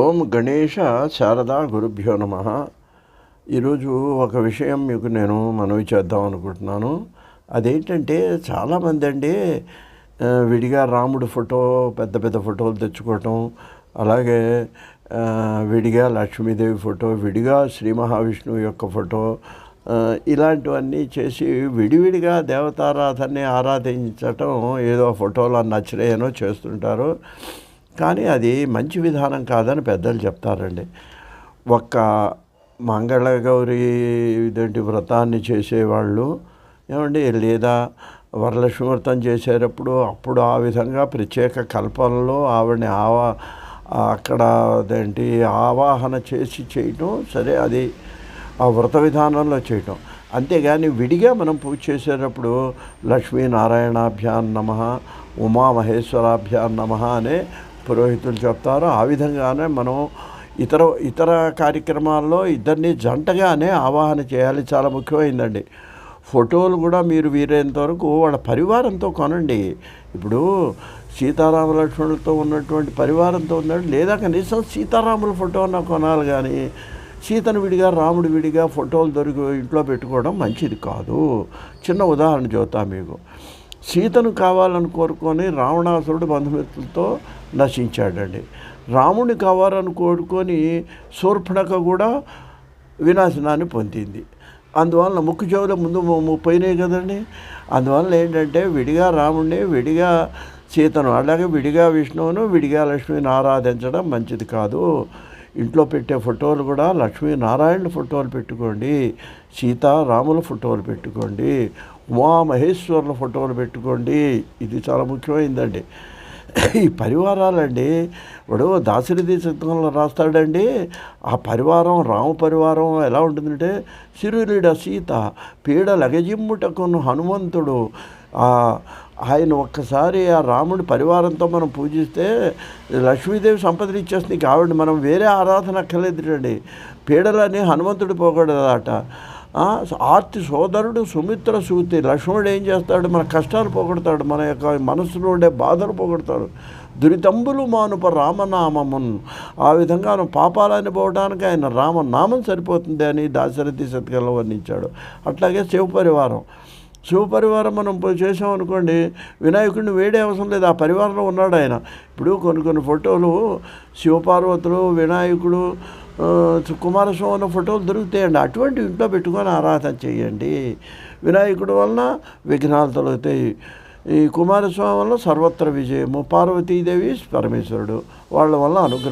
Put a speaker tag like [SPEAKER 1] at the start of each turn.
[SPEAKER 1] ఓం గణేష శారదా గురుభ్యో నమ. ఈరోజు ఒక విషయం మీకు నేను మనవి చేద్దాం అనుకుంటున్నాను. అదేంటంటే చాలామంది అండి విడిగా రాముడు ఫోటో పెద్ద పెద్ద ఫోటోలు తెచ్చుకోవటం అలాగే విడిగా లక్ష్మీదేవి ఫోటో విడిగా శ్రీ మహావిష్ణువు యొక్క ఫోటో ఇలాంటివన్నీ చేసి విడివిడిగా దేవతారాధనని ఆరాధించటం ఏదో ఫోటోలు నచ్చినాయనో చేస్తుంటారు. కానీ అది మంచి విధానం కాదని పెద్దలు చెప్తారండి. ఒక్క మంగళగౌరి ఇదేంటి వ్రతాన్ని చేసేవాళ్ళు ఏమండి లేదా వరలక్ష్మి వ్రతం చేసేటప్పుడు అప్పుడు ఆ విధంగా ప్రత్యేక కల్పనలో ఆవిడని ఆవా అక్కడ అదేంటి ఆవాహన చేసి చేయటం సరే అది ఆ వ్రత విధానంలో చేయటం. అంతేగాని విడిగా మనం పూజ చేసేటప్పుడు లక్ష్మీనారాయణాభ్యాన్ నమ ఉమామహేశ్వరాభ్యాన్ నమ అనే పురోహితులు చెప్తారు. ఆ విధంగానే మనం ఇతర ఇతర కార్యక్రమాల్లో ఇద్దరిని జంటగానే ఆవాహన చేయాలి. చాలా ముఖ్యమైందండి. ఫోటోలు కూడా మీరు వీరైనంత వరకు వాళ్ళ పరివారంతో కొనండి. ఇప్పుడు సీతారామ లక్ష్మణులతో ఉన్నటువంటి పరివారంతో ఉన్నాడు లేదా కనీసం సీతారాముల ఫోటో అన్న కొనాలి కానీ సీతను విడిగా రాముడు విడిగా ఫోటోలు దొరికి ఇంట్లో పెట్టుకోవడం మంచిది కాదు. చిన్న ఉదాహరణ చెబుతా మీకు. సీతను కావాలని కోరుకొని రావణాసురుడు బంధుమిత్రులతో నశించాడండి. రాముడిని కావాలని కోరుకొని శూర్పణక కూడా వినాశనాన్ని పొందింది. అందువలన ముక్కు చెవుల ముందు ముప్పైనే పోయినాయి కదండి. అందువలన ఏంటంటే విడిగా రాముడిని విడిగా సీతను అలాగే విడిగా విష్ణువును విడిగా లక్ష్మిని ఆరాధించడం మంచిది కాదు. ఇంట్లో పెట్టే ఫోటోలు కూడా లక్ష్మీనారాయణ ఫోటోలు పెట్టుకోండి సీతారాముల ఫోటోలు పెట్టుకోండి ఉమామహేశ్వరుల ఫోటోలు పెట్టుకోండి. ఇది చాలా ముఖ్యమైందండి. ఈ పరివారాలండి వాడు దాశరథి సిద్ధంలో రాస్తాడండి. ఆ పరివారం రామ పరివారం ఎలా ఉంటుందంటే సిరులీడ సీత పీడ లగజిమ్ముటకును హనుమంతుడు ఆ ఆయన ఒక్కసారి ఆ రాముడి పరివారంతో మనం పూజిస్తే లక్ష్మీదేవి సంపదలు ఇచ్చేస్తుంది. ఇక మనం వేరే ఆరాధన అక్కర్లేదుటండి పీడలని హనుమంతుడు పోకూడదట ఆర్తి సోదరుడు సుమిత్ర సూతి లక్ష్మణుడు ఏం చేస్తాడు? మన కష్టాలు పోగొడతాడు. మన యొక్క మనసులో ఉండే బాధలు పోగొడతాడు. దురితంబులు మానుప రామనామమున్. ఆ విధంగా పాపాలని పోవడానికి ఆయన రామనామం సరిపోతుంది అని దాశరథి శతకంలో వర్ణించాడు. అట్లాగే శివపరివారం శివపరివారం మనం చేసామనుకోండి వినాయకుడిని వేడే అవసరం లేదు ఆ పరివారంలో ఉన్నాడు ఆయన. ఇప్పుడు కొన్ని కొన్ని ఫోటోలు శివపార్వతులు వినాయకుడు కుమారస్వామి ఉన్న ఫోటోలు దొరుకుతాయండి. అటువంటి ఇంట్లో పెట్టుకొని ఆరాధన చేయండి. వినాయకుడు వలన విఘ్నాలు తొలగుతాయి. ఈ కుమారస్వామి వల్ల సర్వత్ర విజయము. పార్వతీదేవి పరమేశ్వరుడు వాళ్ళ వల్ల అనుగ్రహం